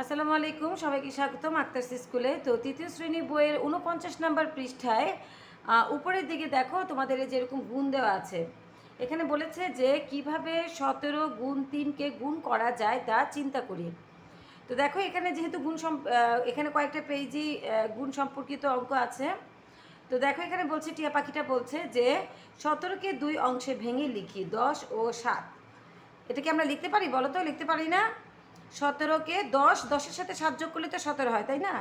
আসসালামু আলাইকুম, সবাইকে স্বাগতম আক্তারস স্কুলে। তো তৃতীয় শ্রেণি বইয়ের উনপঞ্চাশ নম্বর পৃষ্ঠায় উপরের দিকে দেখো, তোমাদের এই যেরকম গুণ দেওয়া আছে। এখানে বলেছে যে, কীভাবে সতেরো গুণ তিনকে গুণ করা যায় তা চিন্তা করি। তো দেখো, এখানে যেহেতু গুণ এখানে কয়েকটা পেজই গুণ সম্পর্কিত অঙ্ক আছে। তো দেখো, এখানে বলছে, টিয়া পাখিটা বলছে যে, সতেরোকে দুই অংশে ভেঙে লিখি, দশ ও সাত। এটা কি আমরা লিখতে পারি বলো তো? লিখতে পারি না? সতেরোকে দশ, দশের সাথে সাত যোগ করলে তো সতেরো হয়, তাই না?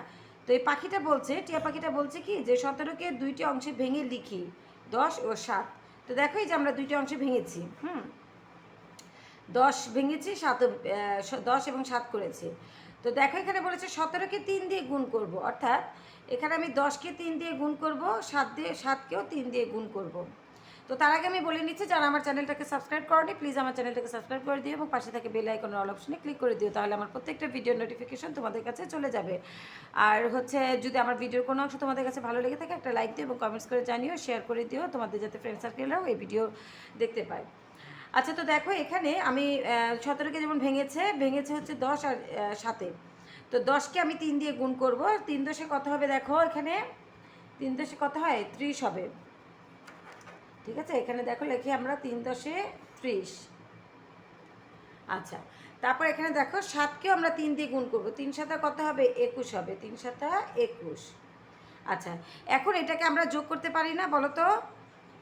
তো এই পাখিটা বলছে, টিয়া পাখিটা বলছে কি যে সতেরোকে দুইটি অংশে ভেঙে লিখি, দশ ও সাত। তো দেখো এই যে আমরা দুইটি অংশে ভেঙেছি, হুম? দশ ভেঙেছি, সাত দশ এবং সাত করেছি। তো দেখো এখানে বলেছে সতেরোকে তিন দিয়ে গুণ করব, অর্থাৎ এখানে আমি দশকে তিন দিয়ে গুণ করব, সাত দিয়ে, সাতকেও তিন দিয়ে গুণ করব। তো তার আগে আমি বলে নিচ্ছি, যারা আমার চ্যানেলটাকে সাবস্ক্রাইব করনি প্লিজ আমার চ্যানেলটাকে সাবস্ক্রাইব করে দিও এবং পাশে থাকে বেল আইকনের অল অপশনে ক্লিক করে দিও, তাহলে আমার প্রত্যেকটা ভিডিও নোটিফিকেশন তোমাদের কাছে চলে যাবে। আর হচ্ছে, যদি আমার ভিডিওর কোনো অংশ তোমাদের কাছে ভালো লেগে থাকে, একটা লাইক দিও এবং কমেন্টস করে জানিও শেয়ার করে দিও, তোমাদের যাতে ফ্রেন্ড সার্কেলরাও এই ভিডিও দেখতে পায়। আচ্ছা তো দেখো, এখানে আমি সতেরোকে যেমন ভেঙেছে ভেঙেছে হচ্ছে দশ আর সাতে। তো দশকে আমি তিন দিয়ে গুণ করব তিন দশে কত হবে দেখো এখানে? তিন দশে কত হয়? ত্রিশ হবে। ঠিক আছে? এখানে দেখো লেখি আমরা তিন দশে ত্রিশ। আচ্ছা তারপর এখানে দেখো সাতকেও আমরা তিন দিয়ে গুণ করব। তিন সাতা কত হবে? একুশ হবে। তিন সাতা একুশ। আচ্ছা এখন এটাকে আমরা যোগ করতে পারি না বলো তো?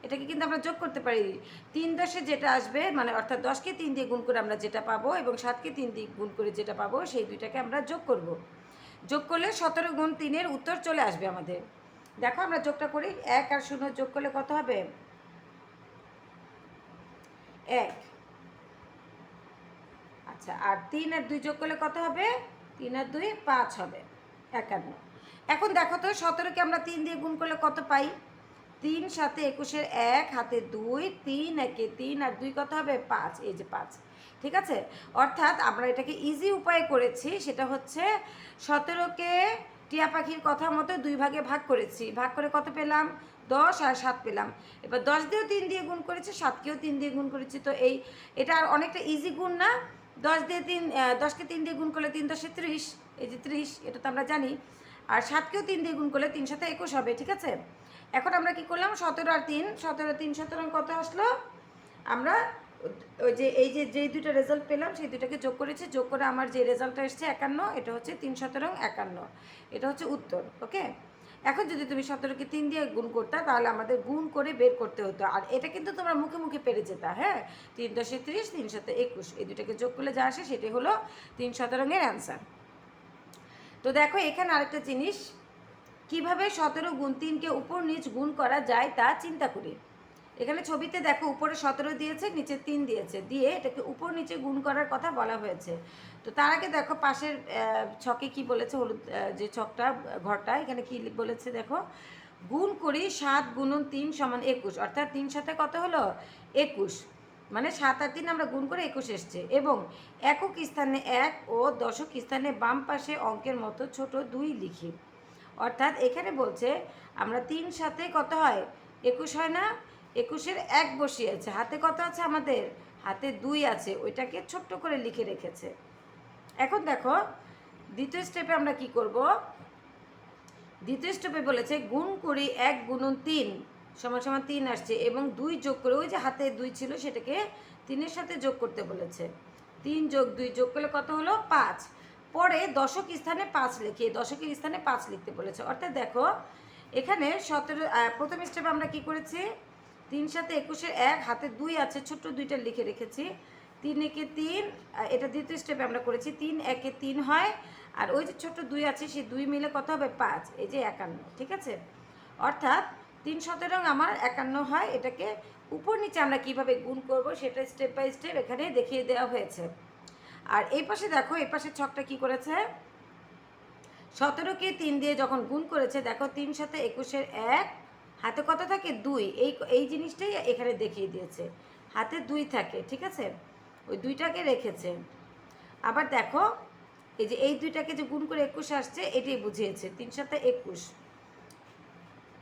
এটাকে কিন্তু আমরা যোগ করতে পারি। তিন দশে যেটা আসবে মানে অর্থাৎ দশকে তিন দিয়ে গুণ করে আমরা যেটা পাবো এবং সাতকে তিন দিয়ে গুণ করে যেটা পাবো, সেই দুইটাকে আমরা যোগ করব। যোগ করলে সতেরো গুণ তিনের উত্তর চলে আসবে আমাদের। দেখো আমরা যোগটা করি। এক আর শূন্য যোগ করলে কত হবে? এক। আচ্ছা আর তিন আর দুই যোগ করলে কত হবে? তিন আর দুই, পাঁচ হবে। একান্ন। এখন দেখো তো, সতেরোকে আমরা তিন দিয়ে গুণ করলে কত পাই? তিন সাথে একুশের এক, হাতে দুই, তিন, একে তিন আর দুই কত হবে? পাঁচ। এই যে পাঁচ। ঠিক আছে? অর্থাৎ আমরা এটাকে ইজি উপায় করেছি, সেটা হচ্ছে সতেরোকে টিয়া পাখির কথা মতো দুই ভাগে ভাগ করেছি। ভাগ করে কত পেলাম? দশ আর সাত পেলাম। এবার দশ দিয়েও তিন দিয়ে গুণ করেছি, সাতকেও তিন দিয়ে গুণ করেছি। তো এই, এটা আর অনেকটা ইজি গুণ না? দশ দিয়ে তিন দশকে তিন দিয়ে গুণ করলে তিন দশে ত্রিশ, এই যে ত্রিশ, এটা তো আমরা জানি। আর সাতকেও তিন দিয়ে গুণ করলে তিন সাথে একুশ হবে, ঠিক আছে? এখন আমরা কি করলাম? সতেরো আর তিন, সতেরো তিন, সতেরো কত আসলো? আমরা ওই যে, এই যে, যেই দুটো রেজাল্ট পেলাম, সেই দুটাকে যোগ করেছি। যোগ করে আমার যে রেজাল্টটা এসছে একান্ন, এটা হচ্ছে তিন সতেরো, একান্ন। এটা হচ্ছে উত্তর ওকে এখন যদি তুমি সতেরোকে তিন দিয়ে গুণ করতে, তাহলে আমাদের গুণ করে বের করতে হতো। আর এটা কিন্তু তোমরা মুখে মুখে পেরে যেত হ্যাঁ? তিন দশে ত্রিশ তিন সাথে একুশ। এই দুটাকে যোগ করলে যা আসে সেটি হলো তিন শতরঙের অ্যান্সার তো দেখো, এখানে আরেকটা জিনিস। কীভাবে সতেরো গুণ তিনকে উপর নিচ গুণ করা যায় তা চিন্তা করি। এখানে ছবিতে দেখো, উপরে সতেরো দিয়েছে, নিচে তিন দিয়েছে। দিয়ে এটাকে উপর নিচে গুণ করার কথা বলা হয়েছে। তো তার আগে দেখো, পাশের ছকে কি বলেছে হলুদ যে ছকটা, ঘরটা, এখানে কি বলেছে দেখো? গুণ করি সাত গুণন তিন সমান একুশ। অর্থাৎ তিন সাথে কত হলো? একুশ। মানে সাত আর তিন আমরা গুণ করে একুশ এসছে। এবং একক স্থানে এক ও দশক স্থানে বাম পাশে অঙ্কের মতো ছোট দুই লিখি। অর্থাৎ এখানে বলছে, আমরা তিন সাথে কত হয়? একুশ হয় না। একুশের এক বসিয়েছে। হাতে কত আছে আমাদের? হাতে দুই আছে। ওইটাকে ছোট্ট করে লিখে রেখেছে। এখন দেখো, দ্বিতীয় স্টেপে আমরা কি করব? দ্বিতীয় স্টেপে বলেছে, গুণ করি এক গুণন তিন। সমান সমান তিন আসছে এবং দুই যোগ করে ওই যে হাতে দুই ছিল সেটাকে তিনের সাথে যোগ করতে বলেছে। তিন যোগ দুই যোগ করলে কত হলো? পাঁচ। পরে দশক স্থানে পাঁচ লিখি দশকের স্থানে পাঁচ লিখতে বলেছে। অর্থাৎ দেখো, এখানে সতেরো প্রথম স্টেপে আমরা কি করেছি? তিন সাথে একুশের এক, হাতে দুই আছে, ছোট্ট দুইটা লিখে রেখেছি। তিন একে তিন এটা দ্বিতীয় স্টেপে আমরা করেছি। তিন একে তিন হয়, আর ওই যে ছোট্ট দুই আছে, সেই দুই মিলে কত হবে? পাঁচ, এই যে একান্ন, ঠিক আছে? অর্থাৎ তিন সতেরো আমার একান্ন হয়, এটাকে উপর নিচে আমরা কীভাবে গুণ করব, সেটা স্টেপ বাই স্টেপ এখানে দেখিয়ে দেওয়া হয়েছে। আর এই পাশে দেখো, এই পাশে ছকটা কি করেছে? সতেরোকে তিন দিয়ে যখন গুণ করেছে, দেখো তিন সাথে একুশের এক হাতে কত থাকে? দুই। এই এই জিনিসটাই এখানে দেখিয়ে দিয়েছে। হাতে দুই থাকে, ঠিক আছে? ওই দুইটাকে রেখেছে। আবার দেখো, এই যে এই দুইটাকে যে গুণ করে একুশ আসছে, এটাই বুঝিয়েছে। তিন সাথে একুশ।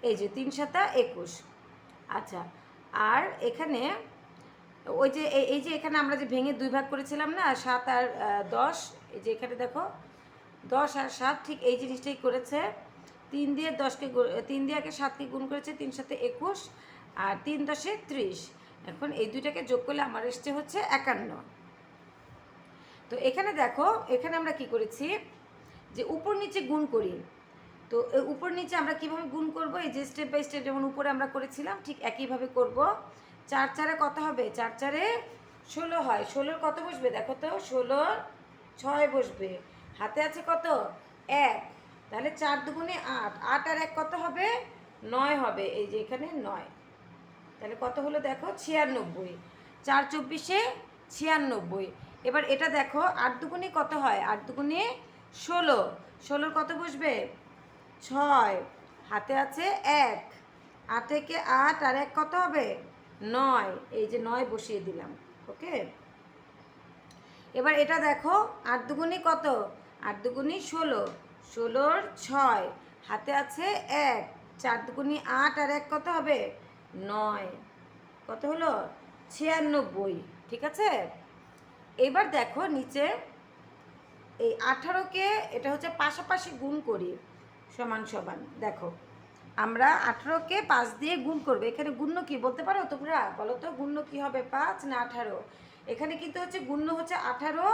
এই যে তিন সাতা একুশ। আচ্ছা আর এখানে ওই যে, এই- এই যে এখানে আমরা যে ভেঙে দুই ভাগ করেছিলাম না, সাত আর দশ, এই যে এখানে দেখো, দশ আর সাত ঠিক এই জিনিসটাই করেছে। তিন দিয়ে দশকে তিন দিয়ে একে সাতকে গুণ করেছে, তিন সাথে একুশ, আর তিন দশে ত্রিশ। এখন এই দুইটাকে যোগ করলে আমার এসছে হচ্ছে একান্ন। তো এখানে দেখো, এখানে আমরা কি করেছি? যে উপর নিচে গুণ করি। তো উপর নিচে আমরা কীভাবে গুণ করব? এই যে স্টেপ বাই স্টেপ যেমন উপরে আমরা করেছিলাম, ঠিক একইভাবে করব। চার চারে কত হবে? চার চারে ষোলো হয়। ষোলোর কত বসবে? দেখো তো ষোলোর ছয় বসবে। হাতে আছে কত? এক। তাহলে চার দুগুণে আট। আট আর এক কত হবে? নয় হবে, এই যে এখানে নয়। তাহলে কত হলো দেখো? ছিয়ানব্বই। চার চব্বিশে ছিয়ানব্বই। এবার এটা দেখো, আট দুগুণে কত হয়? আট দুগুণে ষোলো। ষোলোর কত বসবে? ছয়। হাতে আছে এক। আট থেকে আট আর এক কত হবে? নয়। এই যে নয় বসিয়ে দিলাম, ওকে? এবার এটা দেখো, আট দুগুণে কত? আট দুগুণে ষোলো। ষোলোর ছয়, হাতে আছে এক, চার দুগুণে আট আর এক কত হবে? নয়। কত হলো? ছিয়ানব্বই, ঠিক আছে? এবার দেখো নিচে এই আঠারোকে এটা হচ্ছে পাশাপাশি গুণ করি, সমান সমান। দেখো, আমরা আঠারোকে পাঁচ দিয়ে গুণ করব। এখানে গুণ্য কি বলতে পারো তোমরা? বলো তো, গুণ্য কি হবে পাঁচ না আঠারো? এখানে কিন্তু হচ্ছে গুণ্য হচ্ছে আঠারো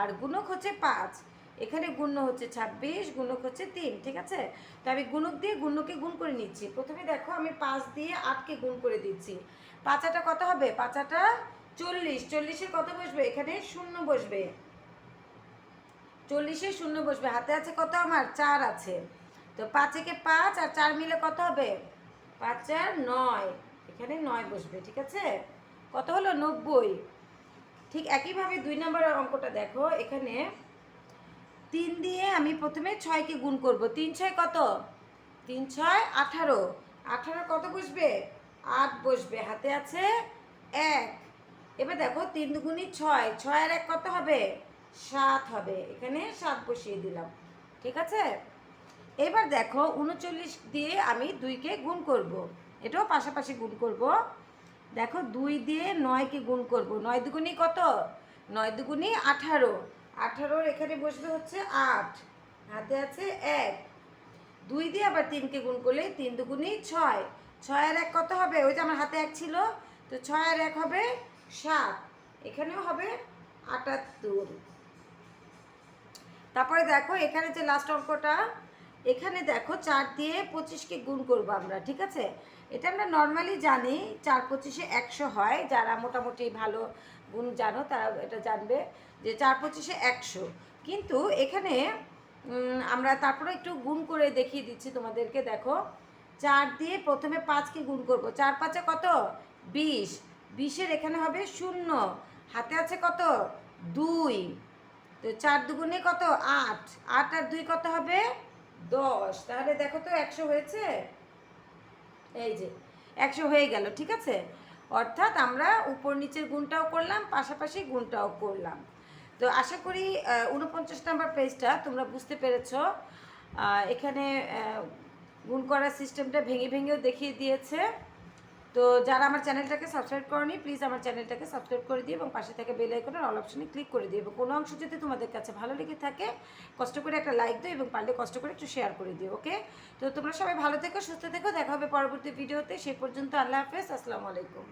আর গুণক হচ্ছে পাঁচ। এখানে গুণ্য হচ্ছে ছাব্বিশ, গুণক হচ্ছে তিন, ঠিক আছে? তো আমি গুণক দিয়ে গুণ্যকে গুণ করে নিচ্ছি। প্রথমে দেখো, আমি পাঁচ দিয়ে আটকে গুণ করে দিচ্ছি। পাঁচাটা কত হবে? পাঁচাটা চল্লিশ। চল্লিশের কত বসবে? এখানে শূন্য বসবে। চল্লিশে শূন্য বসবে। হাতে আছে কত আমার? চার আছে। তো পাঁচেকে পাঁচ আর চার মিলে কত হবে? পাঁচ চার নয়। এখানে নয় বসবে, ঠিক আছে? কত হলো? নব্বই। ঠিক একইভাবে দুই নম্বরের অঙ্কটা দেখো। এখানে তিন দিয়ে আমি প্রথমে ছয়কে গুণ করব। তিন ছয় কত? তিন ছয় আঠারো। আঠারো কত বসবে? আট বসবে। হাতে আছে এক। এবার দেখো, তিন দুগুণি ছয়। ছয় আর এক কত হবে? সাত হবে। এখানে সাত বসিয়ে দিলাম। ঠিক আছে? এবার দেখো, উনচল্লিশ দিয়ে আমি দুইকে গুণ করব। এটাও পাশাপাশি গুণ করব। দেখো, দুই দিয়ে নয়কে গুণ করব। নয় দুগুণি কত? নয় দুগুণি আঠারো। আঠারোর এখানে বসবে হচ্ছে আট। হাতে আছে এক। দুই দিয়ে আবার তিনকে গুণ করলে তিন দুগুণি ছয়। ছয় আর এক কত হবে? ওই যে আমার হাতে এক ছিল। তো ছয় আর এক হবে সাত। এখানেও হবে আটাত্তর। তারপরে দেখো, এখানে যে লাস্ট অঙ্কটা, এখানে দেখো চার দিয়ে পঁচিশকে গুণ করব আমরা, ঠিক আছে? এটা আমরা নর্মালি জানি, চার পঁচিশে একশো হয়। যারা মোটামুটি ভালো গুণ জানো, তারা এটা জানবে যে চার পঁচিশে একশো। কিন্তু এখানে আমরা তারপরে একটু গুণ করে দেখিয়ে দিচ্ছি তোমাদেরকে, দেখো। চার দিয়ে প্রথমে পাঁচকে গুণ করব। চার পাঁচে কত? বিশ। বিশের এখানে হবে শূন্য। হাতে আছে কত? দুই। তো চার দুগুণে কত? আট। আট আর দুই কত হবে? দশ। তাহলে দেখো তো একশো হয়েছে? এই যে, একশো হয়ে গেল, ঠিক আছে? অর্থাৎ আমরা উপর নিচের গুণটাও করলাম, পাশাপাশি গুণটাও করলাম। তো আশা করি উনপঞ্চাশ নাম্বার পেজটা তোমরা বুঝতে পেরেছ। এখানে গুণ করার সিস্টেমটা ভেঙে ভেঙেও দেখিয়ে দিয়েছে। তো যারা আমার চ্যানেলটাকে সাবস্ক্রাইব করনি প্লিজ আমার চ্যানেলটাকে সাবস্ক্রাইব করে দিই এবং পাশে থেকে বেল আইকনের অল অপশনে ক্লিক করে দিই এবং কোনো অংশ যদি তোমাদের কাছে ভালো লেগে থাকে, কষ্ট করে একটা লাইক দিও এবং পারলে কষ্ট করে একটু শেয়ার করে দিও ওকে তো তোমরা সবাই ভালো থেকো, সুস্থ থেকো, দেখা হবে পরবর্তী ভিডিওতে সেই পর্যন্ত আল্লাহ হাফেজ, আসসালামু আলাইকুম।